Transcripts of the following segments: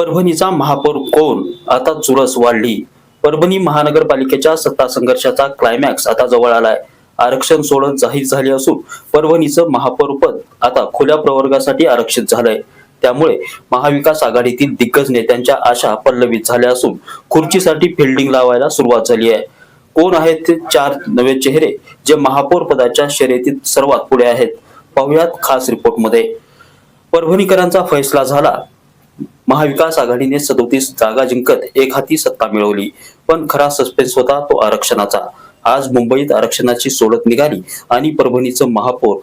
परभणीचा महापौर कोण? आता चुरस वाढली. परभणी महानगरपालिकेच्या सत्ता संघर्षाचा क्लायमॅक्स आता जवळ आलाय. आरक्षण सोडत जाहीर झाली असून परभणीचं महापौर पद आता खुल्या प्रवर्गासाठी आरक्षित झालंय. त्यामुळे महाविकास आघाडीतील दिग्गज नेत्यांच्या आशा पल्लवित झाल्या असून खुर्चीसाठी फिल्डिंग लावायला सुरुवात झाली आहे. कोण आहेत ते चार नवे चेहरे जे महापौर पदाच्या शर्यतीत सर्वात पुढे आहेत? पाहुयात खास रिपोर्टमध्ये परभणीकरांचा फैसला झाला. महाविकास आघाडीने सदोतीस जागा जिंकत एक हाती सत्ता मिळवली. पण खरा सस्पेन्स होता तो आरक्षणाचा. आज मुंबईत आरक्षणाची सोडत निघाली आणि परभणीचं महापौर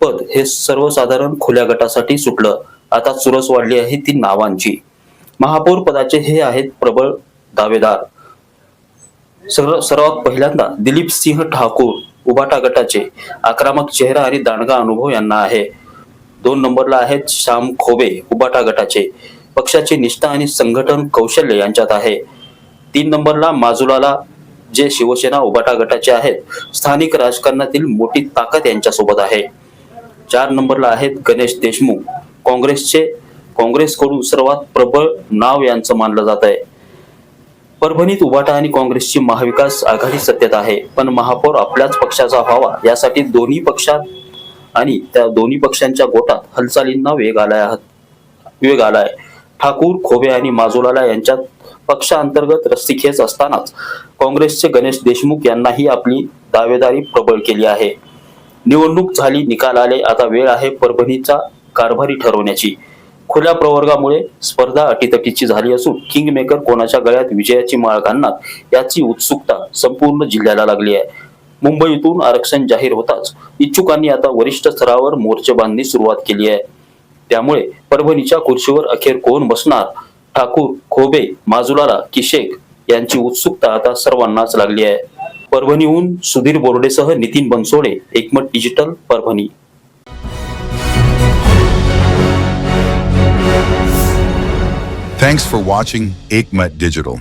पद हे सर्वसाधारण खुल्या गटासाठी सुटलं. आता चुरस वाढली आहे ती नावांची. महापौर पदाचे हे आहेत प्रबळ दावेदार. सर्वात पहिल्यांदा दिलीप सिंह ठाकूर उभाटा गटाचे आक्रमक चेहरा आणि दांडगा अनुभव यांना आहे. दोन नंबरला आहेत श्याम खोबे उबाटा गटाचे. पक्षाची निष्ठा आणि संघटन कौशल्य यांच्यात आहे. तीन नंबरला माजुलाला जे शिवसेना उबाटा गटाचे आहेत स्थानिक राजकारणातील मोठी ताकद यांच्यासोबत आहे. चार नंबरला आहेत गणेश देशमुख. काँग्रेसचे काँग्रेसकडून सर्वात प्रबळ नाव यांचं मानलं जात आहे. परभणीत उबाटा आणि काँग्रेसची महाविकास आघाडी सत्तेत आहे पण महापौर आपल्याच पक्षाचा व्हावा यासाठी दोन्ही पक्षात आणि त्या दोन्ही पक्षांच्या गोटात हालचालींना वेग आलाय वेग आलाय. ठाकूर खोबे आणि माजुलाला यांच्यात पक्षांतर्गत रस्सीखेच असतानाच काँग्रेसचे गणेश देशमुख यांनाही आपली दावेदारी प्रबळ केली आहे. निवडणूक झाली निकाल आले आता वेळ आहे परभणीचा कारभारी ठरवण्याची. खुल्या प्रवर्गामुळे स्पर्धा अटीतटीची झाली असून किंग मेकर कोणाच्या गळ्यात विजयाची माळ घालणार याची उत्सुकता संपूर्ण जिल्ह्याला लागली आहे. मुंबईतून आरक्षण जाहीर होताच इच्छुकांनी आता वरिष्ठ स्तरावर मोर्चेबांधणी सुरुवात केली आहे. त्यामुळे परभणीच्या खुर्शीवर अखेर कोण बसणार? ठाकूर खोबे माजुलाला की शेख यांची उत्सुकता आता सर्वांनाच लागली आहे. परभणीहून Sudhir बोर्डेसह Nitin Bansode Ekmat digital Parbhani. Thanks for watching Aikmat Digital.